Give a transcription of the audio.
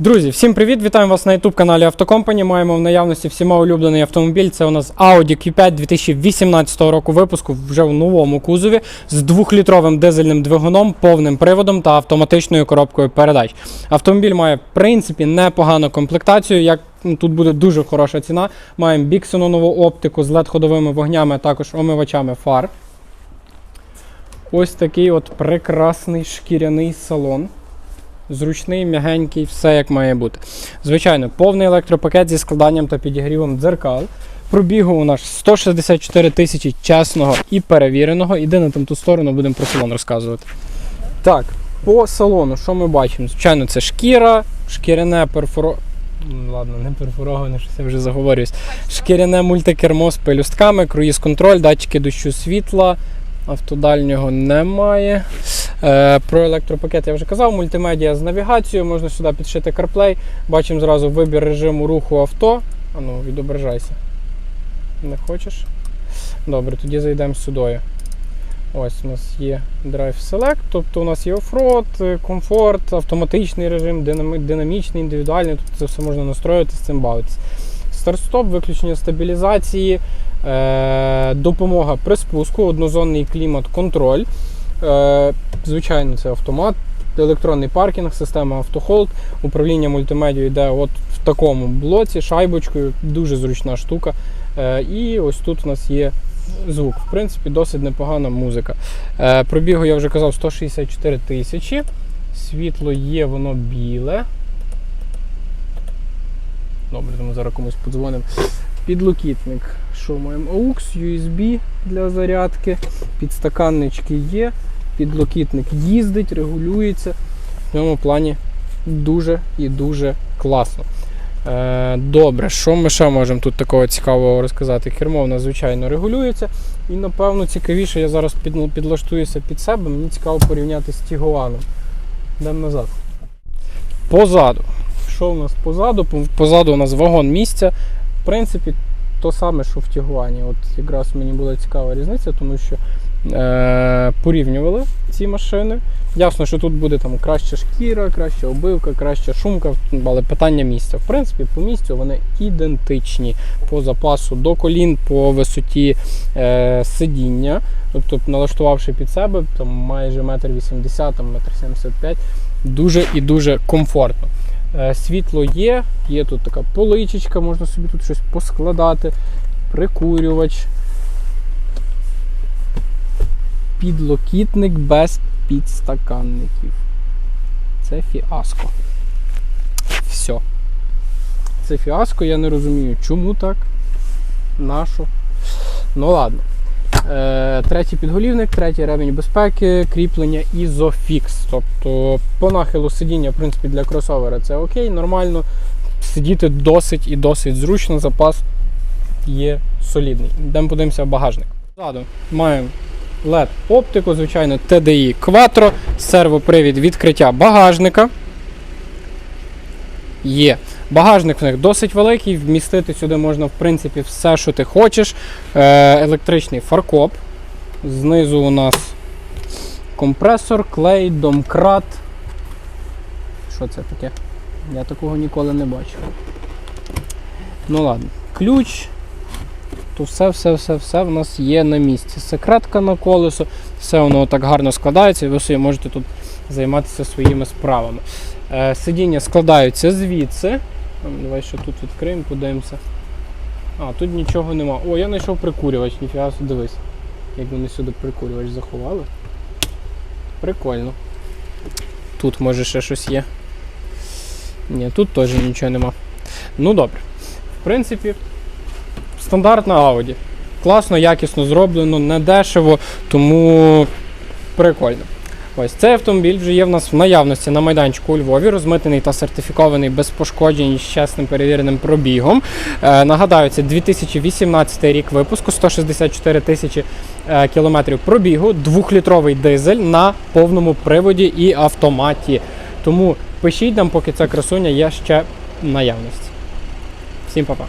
Друзі, всім привіт! Вітаємо вас на youtube каналі Автокомпані. Маємо в наявності всіма улюблений автомобіль. Це у нас Audi Q5 2018 року випуску вже в новому кузові з двохлітровим дизельним двигуном, повним приводом та автоматичною коробкою передач. Автомобіль має в принципі непогану комплектацію. Як тут буде дуже хороша ціна. Маємо біксенонову оптику з LED-ходовими вогнями, а також омивачами фар. Ось такий от прекрасний шкіряний салон. Зручний, м'ягенький, все як має бути. Звичайно, повний електропакет зі складанням та підігрівом дзеркал. Пробігу у нас 164 тисячі чесного і перевіреного. Іди на там ту сторону, будемо про салон розказувати. Так, по салону, що ми бачимо? Звичайно, це шкіра, шкіряне перфоро. Ладно, не перфороване, щось я вже заговорююсь. Шкіряне мультикермо з пелюстками, круїз-контроль, датчики дощу світла. Автодальнього немає. Е, про електропакет я вже казав, мультимедіа з навігацією, можна сюди підшити CarPlay. Бачимо зразу вибір режиму руху авто. А ну, відображайся. Не хочеш? Добре, тоді зайдемо сюди. Ось у нас є Drive Select, тобто у нас є оффроад, е, комфорт, автоматичний режим, динамічний, індивідуальний, тобто це все можна настроїти, з цим бавитися. Старт-стоп, виключення стабілізації, е, допомога при спуску, однозонний клімат-контроль. Е, звичайно, це автомат, електронний паркінг, система автохолд, управління мультимедією йде от в такому блоці, шайбочкою, дуже зручна штука. Е, і ось тут у нас є звук. В принципі, досить непогана музика. Е, пробігу, я вже казав, 164 тисячі. Світло є, воно біле. Добре, тому зараз комусь подзвонимо. Підлокітник. Маємо? AUX, USB для зарядки, підстаканнички є, підлокітник їздить, регулюється. В цьому плані дуже і дуже класно. Е, добре, що ми ще можемо тут такого цікавого розказати? Кермо в нас, звичайно, регулюється. І, напевно, цікавіше, я зараз під, підлаштуюся під себе, мені цікаво порівняти з Тігуаном. Йдемо назад. Позаду. Що у нас позаду? Позаду у нас вагон місця. В принципі, то саме, що в Тігуані. От якраз мені була цікава різниця, тому що е, порівнювали ці машини. Ясно, що тут буде там краща шкіра, краща обивка, краща шумка, але питання місця. В принципі, по місцю вони ідентичні по запасу до колін, по висоті е, сидіння. Тобто, налаштувавши під себе, там майже метр вісімдесят, метр сімдесят п'ять, дуже і дуже комфортно. Е, Світло є, є тут така поличечка, можна собі тут щось поскладати, прикурювач, підлокітник без підстаканників. Це фіаско. Все. Це фіаско, я не розумію, чому так, нащо. Ну ладно. Е, третій підголівник, третій ревень безпеки, кріплення Isofix. Тобто по нахилу сидіння, в принципі, для кросовера це окей, нормально. Сидіти досить і досить зручно, запас є солідний. Йдемо подивимося в багажник. Ззаду маємо LED оптику, звичайно, TDI Quattro, сервопривід відкриття багажника. Є. Багажник в них досить великий, вмістити сюди можна, в принципі, все, що ти хочеш. Е, електричний фаркоп. Знизу у нас компресор, клей, домкрат. Що це таке? Я такого ніколи не бачив. Ну ладно. Ключ. То все, все, все, все в нас є на місці. Секретка на колесо, все воно так гарно складається, і ви собі можете тут займатися своїми справами. Е, сидіння складаються звідси. Давай ще тут відкриємо, подивимося. А, тут нічого нема. О, я знайшов прикурювач, ніфіга дивись. Як вони сюди прикурювач заховали. Прикольно. Тут може ще щось є. Ні, тут теж нічого нема. Ну добре. В принципі, стандартна Audi. Класно, якісно зроблено, не дешево, тому прикольно. Ось цей автомобіль вже є в нас в наявності на майданчику у Львові, розмитений та сертифікований без пошкоджень з чесним перевіреним пробігом. Е, нагадаю, це 2018 рік випуску, 164 тисячі е, кілометрів пробігу, двохлітровий дизель на повному приводі і автоматі. Тому пишіть нам, поки ця красуня є ще в наявності. Всім па-па.